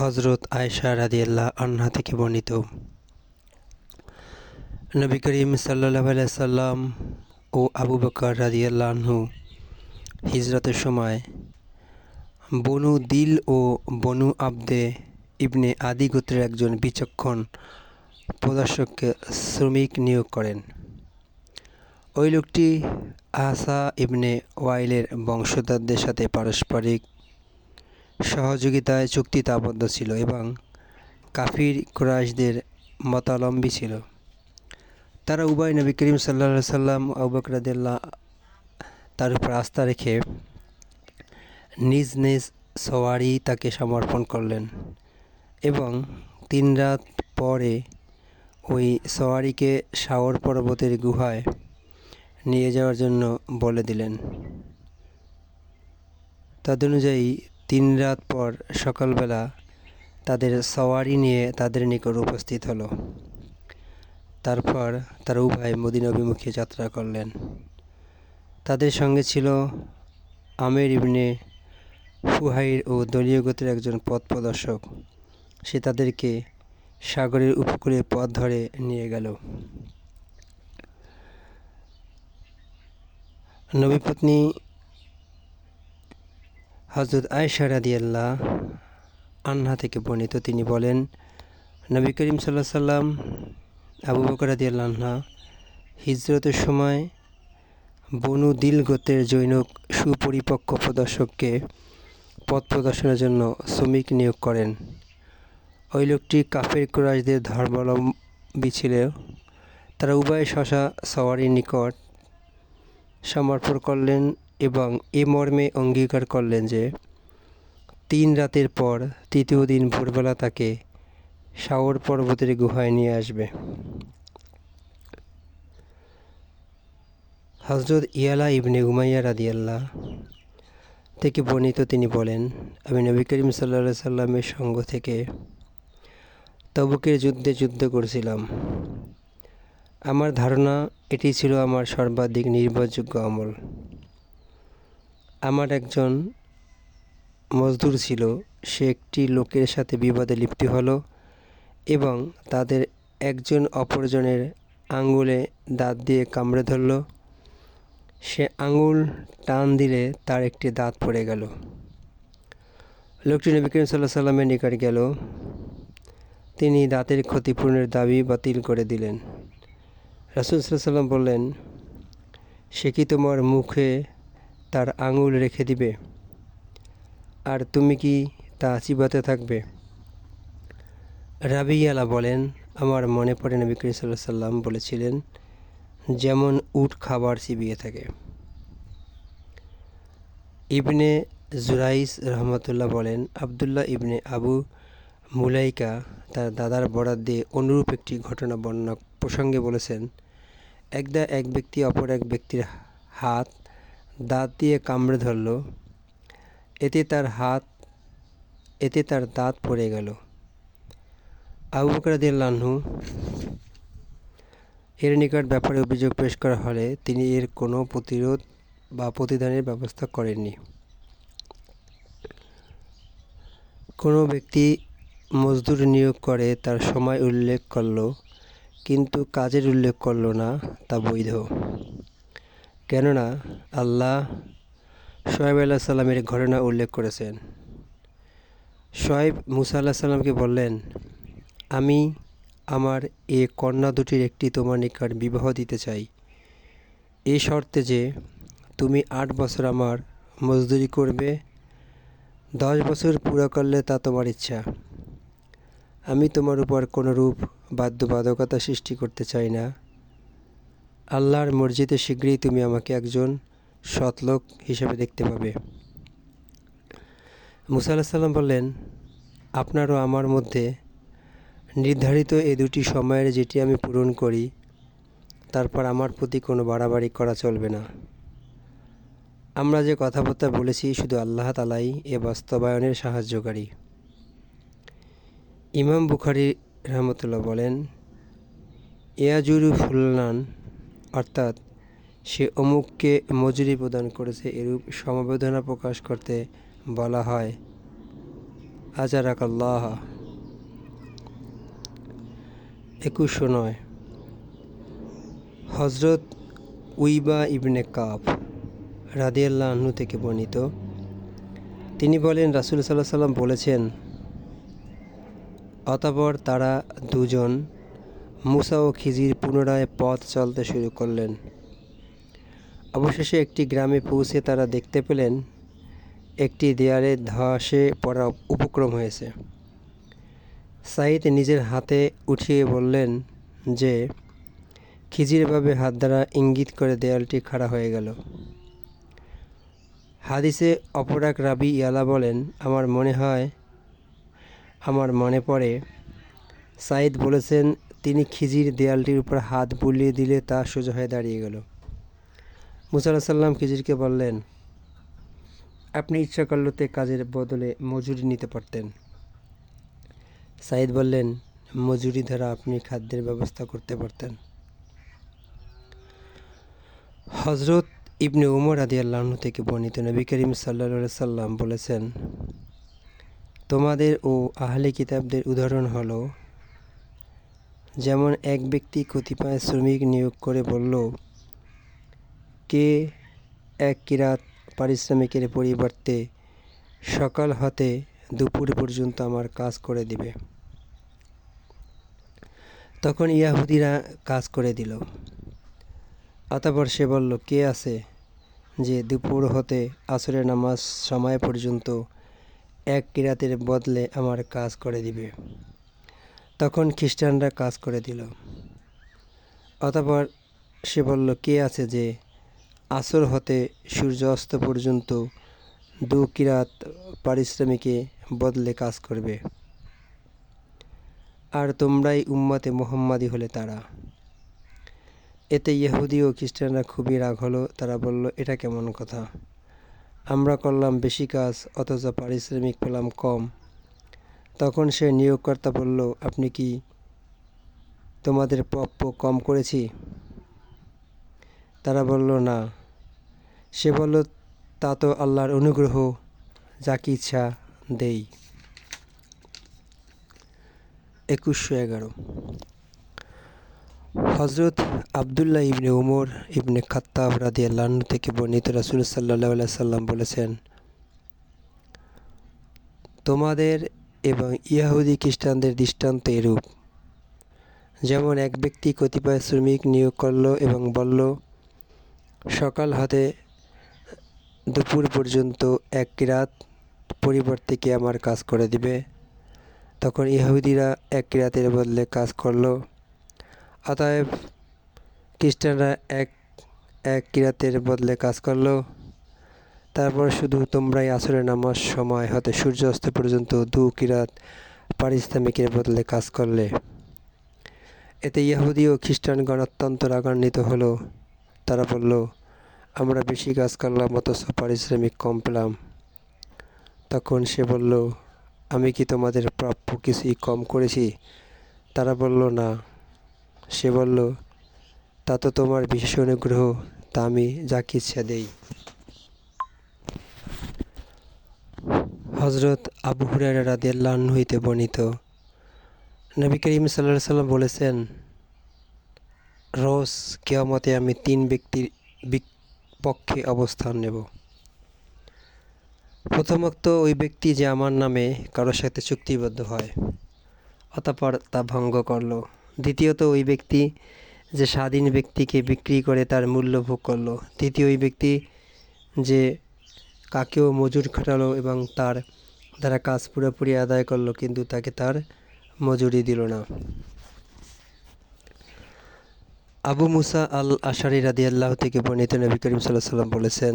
হজরত আয়সা রাদিয়াল্লাহ আন্না থেকে বর্ণিত। নবী করিম সাল্লাহ সাল্লাম ও আবু বকর রাদিয়াল্লাহ আনহু হিজরতের সময় বনু দিল ও বনু আবদে ইবনে আদি গোত্রের একজন বিচক্ষণ প্রদর্শককে শ্রমিক নিয়োগ করেন। ওই লোকটি আহসা ইবনে ওয়াইলের বংশধরদের সাথে পারস্পরিক সহযোগিতায় চুক্তিতে আবদ্ধ ছিল এবং কাফির কুরাইশদের মতালম্বী ছিল। তারা উভয় নবী করিম সাল্লা সাল্লাম আবকরাদিল্লা তার উপর আস্থা রেখে নিজ নিজ সওয়ারি তাকে সমর্পণ করলেন এবং তিন রাত পরে ওই সওয়ারিকে সাওর পর্বতের গুহায় নিয়ে যাওয়ার জন্য বলে দিলেন। তদনুযায়ী তিন রাত পর সকালবেলা তাদের সওয়ারি নিয়ে তাদের নিকট উপস্থিত হলো। তারপর তারা উভয় মদিন অভিমুখে যাত্রা করলেন। তাদের সঙ্গে ছিল আমের ইবনে ফুহাইর ও দলীয় গতির একজন পথ প্রদর্শক। সে তাদেরকে সাগরের উপকূলে পথ ধরে নিয়ে গেল। নবীপত্নী হজরত আয়সা রাদিয়াল্লাহ আন্না থেকে বর্ণিত তিনি বলেন, নবী করিম সাল্লাহ সাল্লাম আবু বকর রাদিয়াল্লাহ আন্না হিজরতের সময় বনু দিল গোত্রের জৈনক সুপরিপক্ক প্রদর্শককে পথ প্রদর্শনের জন্য শ্রমিক নিয়োগ করেন। ওই লোকটি কাফের কুরাইশদের ধর্মাবলম্বী ছিল। তারা উভয় শশা সওয়ারির নিকট সমর্পণ করলেন এবং এ মর্মে অঙ্গীকার করলেন যে, তিন রাতের পর তৃতীয় দিন ভোরবেলা তাকে শাওর পর্বতের গুহায় নিয়ে আসবে। হজরত ইয়ালা ইবনে উমাইয়া রাদিয়াল্লাহ থেকে বর্ণিত তিনি বলেন, আমি নবী করিম সাল্লা সাল্লামের সঙ্গ থেকে তবুকের যুদ্ধে যুদ্ধ করছিলাম। আমার ধারণা, এটি ছিল আমার সর্বাধিক নির্ভরযোগ্য আমল। আমার একজন মজদুর ছিল, সে একটি লোকের সাথে বিবাদে লিপ্ত হলো এবং তাদের একজন অপরজনের আঙ্গুলে দাঁত দিয়ে কামড়ে ধরল। সে আঙুল টান দিলে তার একটি দাঁত পড়ে গেল। লোকটি নবী করিম সাল্লাহ সাল্লামের নিকট গেল। তিনি দাঁতের ক্ষতিপূরণের দাবি বাতিল করে দিলেন। রাসুল সাল্লাম বললেন, সে কি তোমার মুখে তার আঙুল রেখে দিবে। আর তুমি কি তা চিবাতে থাকবে? রাবিয়ালা বলেন, আমার মনে পড়ে নবী সাল্লাহ সাল্লাম বলেছিলেন, যেমন উট খাবার চিবিয়ে থাকে। ইবনে জুরাইস রহমতুল্লাহ বলেন, আবদুল্লাহ ইবনে আবু মুলাইকা তার দাদার বরাদ দিয়ে অনুরূপ একটি ঘটনা বর্ণনা প্রসঙ্গে বলেছেন, একদা এক ব্যক্তি অপর এক ব্যক্তির হাত দাঁত দিয়ে কামড়ে ধরল। এতে তার হাত, এতে তার দাঁত পড়ে গেল। আবু বকরাদিল্লাহু এর নিকট ব্যাপারে অভিযোগ পেশ করা হলে তিনি এর কোনো প্রতিরোধ বা প্রতিদানের ব্যবস্থা করেননি। কোনো ব্যক্তি মজদুর নিয়োগ করে তার সময় উল্লেখ করল, কিন্তু কাজের উল্লেখ করল না, তা বৈধ। কেননা আল্লাহ সোয়েব আল্লাহ সাল্লামের ঘটনা উল্লেখ করেছেন। সোয়েব মুসা আল্লাহ সাল্লামকে বললেন, আমি আমার এ কন্যা দুটির একটি তোমার নিকট বিবাহ দিতে চাই। এই শর্তে যে তুমি আট বছর আমার মজদুরি করবে, দশ বছর পুরো করলে তা তোমার ইচ্ছা। আমি তোমার উপর কোনো রূপ বাধ্যবাধকতা সৃষ্টি করতে চাই না। আল্লাহর মসজিদে শীঘ্রই তুমি আমাকে একজন সৎলোক হিসেবে দেখতে পাবে। মুসা সাল্লাম বললেন আপনারও আমার মধ্যে নির্ধারিত এ দুটি সময়ের যেটি আমি পূরণ করি, তারপর আমার প্রতি কোনো বাড়াবাড়ি করা চলবে না। আমরা যে কথাবার্তা বলেছি শুধু আল্লাহ তালাই এ বাস্তবায়নের সাহায্যকারী। ইমাম বুখারি রহমতুল্লাহ বলেন ইয়াজুরু ফুলনান অর্থাৎ সে অমুককে মজুরি প্রদান করেছে এরূপ সমবেদনা প্রকাশ করতে বলা হয়। আজারাকাল্লাহ। একুশশো নয়। হজরত উইবা ইবনে কাব রাদিয়াল্লাহ আহ্ন থেকে বর্ণিত। তিনি বলেন, রাসুল সাল্লাহ সাল্লাম বলেছেন, অতপর তারা দুজন মুসা ও খিজির পুনরায় পথ চলতে শুরু করলেন। অবশেষে একটি গ্রামে পৌঁছে তারা দেখতে পেলেন, একটি দেয়ালে ধসে পড়া উপক্রম হয়েছে। সাইদ নিজের হাতে উঠিয়ে বললেন যে খিজিরভাবে হাত দ্বারা ইঙ্গিত করে দেয়ালটি খাড়া হয়ে গেল। হাদিসে অপরাক রাবি ইয়ালা বলেন, আমার মনে হয়, আমার মনে পড়ে সাইদ বলেছেন তিনি খিজির দেয়ালটির উপর হাত বুলিয়ে দিলে তা সোজা হয়ে দাঁড়িয়ে গেল। মুসা সাল্লাম খিজিরকে বললেন, আপনি ইচ্ছা করলতে কাজের বদলে মজুরি নিতে পারতেন। সাইদ বললেন, মজুরি দ্বারা আপনি খাদ্যের ব্যবস্থা করতে পারতেন। হজরত ইবনে উমর আদি আল্লাহন থেকে বর্ণিত নবী করিম সাল্লা সাল্লাম বলেছেন, তোমাদের ও আহলে কিতাবদের উদাহরণ হলো যেমন এক ব্যক্তি কতিপয় শ্রমিক নিয়োগ করে বলল, কে এক কিরাত পারিশ্রমিকের পরিবর্তে সকাল হতে দুপুর পর্যন্ত আমার কাজ করে দিবে? তখন ইয়াহুদিরা কাজ করে দিল। অতপর সে বলল, কে আছে যে দুপুর হতে আসরের নামাজ সময় পর্যন্ত এক কিরাতের বদলে আমার কাজ করে দিবে? তখন খ্রিস্টানরা কাজ করে দিল। অতপর সে বলল, কে আছে যে আসর হতে সূর্য অস্ত পর্যন্ত দু কিরাত পারিশ্রমিকে বদলে কাজ করবে? আর তোমরাই উম্মাতে মোহাম্মাদি হলে তারা। এতে ইহুদি ও খ্রিস্টানরা খুবই রাগ হলো। তারা বলল, এটা কেমন কথা? আমরা করলাম বেশি কাজ, অথচ পারিশ্রমিক পেলাম কম। তখন সে নিয়োগকর্তা বলল, আপনি কি তোমাদের প্রাপ্য কম করেছি? তারা বলল, না। সে বলল, তা তো আল্লাহর অনুগ্রহ, যাকে ইচ্ছা দেই। একুশশো এগারো। হজরত আবদুল্লাহ ইবনে উমর ইবনে খাত্তাব রাদি আল্লাহ থেকে বর্ণিত রাসুল সাল্লাহ সাল্লাম বলেছেন, তোমাদের এবং ইয়াহুদি খ্রিস্টানদের দৃষ্টান্ত এরূপ। যেমন এক ব্যক্তি কতিপয় শ্রমিক নিয়োগ করল এবং বলল, সকাল হতে দুপুর পর্যন্ত এক রাত পরিবর্তে কে আমার কাজ করে দিবে? তখন ইহুদিরা এক কিরাতের বদলে কাজ করল। অতএব খ্রিস্টানরা এক এক কিরাতের বদলে কাজ করল। তারপর শুধু তোমরাই আসরের নামাজ সময় হতে সূর্য অস্ত পর্যন্ত দু কিরাত পারিশ্রমিকের বদলে কাজ করলে। এতে ইহুদি ও খ্রিস্টানগণ অত্যন্ত রাগান্বিত হলো। তারা বলল, আমরা বেশি কাজ করলাম, অথচ পারিশ্রমিক কম পেলাম। তখন সে বলল, আমি কি তোমাদের প্রাপ্য কিছুই কম করেছি? তারা বলল, না। সে বলল, তা তো তোমার বিশেষ অনুগ্রহ, তা আমি যাকে ইচ্ছা দেই। হজরত আবু হুরায়রা রাদিয়াল্লাহ হইতে বর্ণিত। নবী করিম সাল্লাহ সাল্লাম বলেছেন, রোজ কেয়ামতে আমি তিন ব্যক্তির পক্ষে অবস্থান নেব। প্রথমত ওই ব্যক্তি যে আমার নামে কারোর সাথে চুক্তিবদ্ধ হয়, অতপর তা ভঙ্গ করল। দ্বিতীয়ত ওই ব্যক্তি যে স্বাধীন ব্যক্তিকে বিক্রি করে তার মূল্য ভোগ করল। তৃতীয় ওই ব্যক্তি যে কাকেও মজুর খাটালো এবং তার দ্বারা কাজ পুরোপুরি আদায় করল, কিন্তু তাকে তার মজুরি দিল না। আবু মুসা আল আশারি রাদি আল্লাহ থেকে বর্ণিত নবী করিম সাল্লাহ সাল্লাম বলেছেন,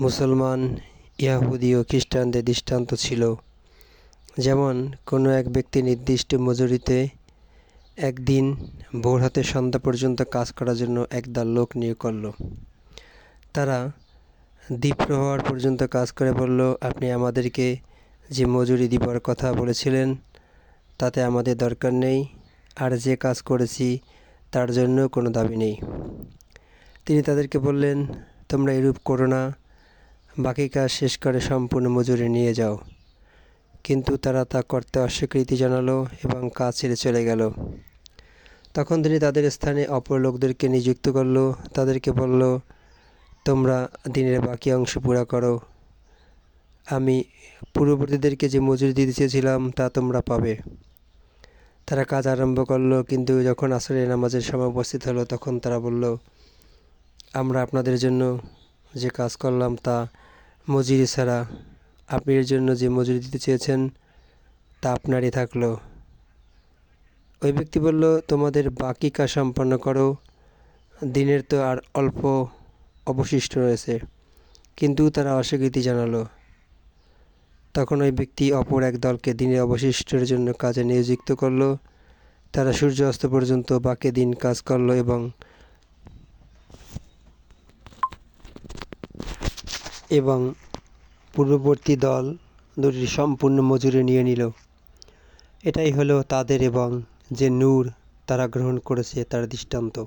মুসলমান, ইয়াহুদি ও খ্রিস্টানদের দৃষ্টান্ত ছিল। যেমন, কোনো এক ব্যক্তি নির্দিষ্ট মজুরিতে একদিন ভোর হাতে সন্ধ্যা পর্যন্ত কাজ করার জন্য একদল লোক নিয়োগ করল। তারা দ্বীপ হওয়ার পর্যন্ত কাজ করে বলল, আপনি আমাদেরকে যে মজুরি দিবার কথা বলেছিলেন, তাতে আমাদের দরকার নেই। আর যে কাজ করেছি, তার জন্য কোনো দাবি নেই। তিনি তাদেরকে বললেন, তোমরা এরূপ করো না। বাকি কাজ শেষ করে সম্পূর্ণ মজুরি নিয়ে যাও। কিন্তু তারা তা করতে অস্বীকৃতি জানালো এবং কাজ ছেড়ে চলে গেল। তখন তিনি তাদের স্থানে অপর লোকদেরকে নিযুক্ত করল। তাদেরকে বলল তোমরা দিনের বাকি অংশ পুরা করো। আমি পূর্ববর্তীদেরকে যে মজুরি দিতে চেয়েছিলাম, তা তোমরা পাবে। তারা কাজ আরম্ভ করল, কিন্তু যখন আসরের নামাজের সময় উপস্থিত হলো, তখন তারা বলল, আমরা আপনাদের জন্য যে কাজ করলাম, তা মজুরি ছাড়া আপনি এর জন্য যে মজুরি দিতে চেয়েছেন, তা আপনারই থাকল। ওই ব্যক্তি বলল, তোমাদের বাকি কাজ সম্পন্ন করো। দিনের তো আর অল্প অবশিষ্ট রয়েছে। কিন্তু তারা অস্বীকৃতি জানালো। তখন ওই ব্যক্তি অপর এক দলকে দিনের অবশিষ্টের জন্য কাজে নিয়োজিত করল। তারা সূর্য অস্ত পর্যন্ত বাকি দিন কাজ করল এবং এবং পূর্ববর্তী দল দুটির সম্পূর্ণ মজুরি নিয়ে নিল। এটাই হলো তাদের এবং যে নূর তারা গ্রহণ করেছে তার দৃষ্টান্ত।